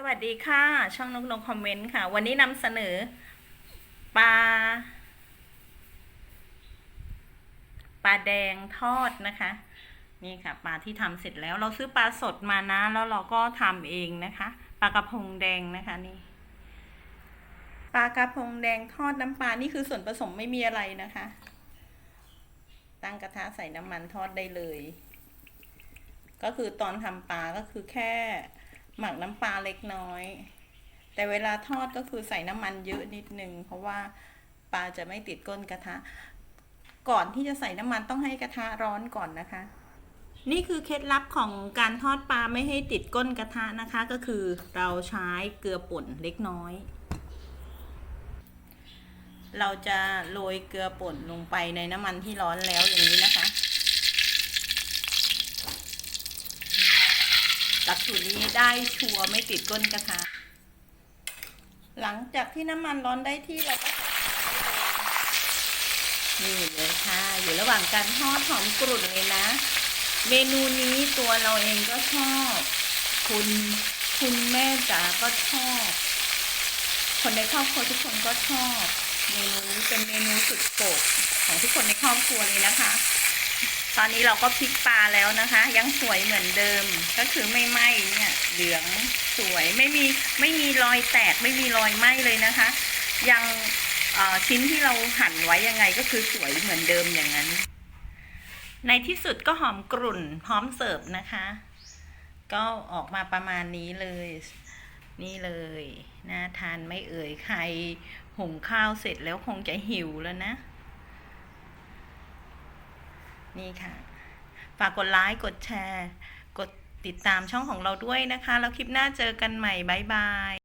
สวัสดีค่ะ ช่องนกนกคอมเมนต์ค่ะ วันนี้นำเสนอปลาปลาแดงทอดนะคะ นี่ค่ะ ปลาที่ทำเสร็จแล้ว เราซื้อปลาสดมานะ แล้วเราก็ทำเองนะคะปลากระพงแดงนะคะนี่ปลากระพงแดงทอดน้ำปลานี่คือส่วนผสมไม่มีอะไรนะคะ ตั้งกระทะใส่น้ำมันทอดได้เลย ก็คือตอนทำปลาก็คือแค่ หมักน้ำปลาเล็กน้อย แต่เวลาทอดก็คือใส่น้ำมันเยอะนิดนึง เพราะว่าปลาจะไม่ติดก้นกระทะ ก่อนที่จะใส่น้ำมันต้องให้กระทะร้อนก่อนนะคะ นี่คือเคล็ดลับของการทอดปลาไม่ให้ติดก้นกระทะนะคะ ก็คือเราใช้เกลือป่นเล็กน้อย เราจะโรยเกลือป่นลงไปในน้ำมันที่ร้อนแล้วอย่างนี้นะคะ หลักสูตรนี้ได้ชัวร์ไม่ติดก้นกระทะหลังจากที่น้ำมันร้อนได้ที่เราก็นี่เลยค่ะอยู่ระหว่างการทอดหอมกรุ่นเลยนะ เมนูนี้ตัวเราเองก็ชอบ คุณคุณแม่จ๋าก็ชอบ คนในครอบครัวทุกคนก็ชอบ เมนูนี้เป็นเมนูสุดโปรดของทุกคนในครอบครัวเลยนะคะ ตอนนี้เราก็พลิกปลาแล้วนะคะ ยังสวยเหมือนเดิม ก็คือไม่ไหม้เนี่ยเหลืองสวยไม่มีไม่มีรอยแตกไม่มีรอยไหม้เลยนะคะ ยังชิ้นที่เราหั่นไว้ยังไงก็คือสวยเหมือนเดิมอย่างนั้น ในที่สุดก็หอมกรุ่นพร้อมเสิร์ฟนะคะ ก็ออกมาประมาณนี้เลย นี่เลยน่าทานไม่เอ่ยใครหุงข้าวเสร็จแล้วคงจะหิวแล้วนะ นี่ค่ะ ฝากกดไลค์กดแชร์ กดติดตามช่องของเราด้วยนะคะ แล้วคลิปหน้าเจอกันใหม่บ๊ายบาย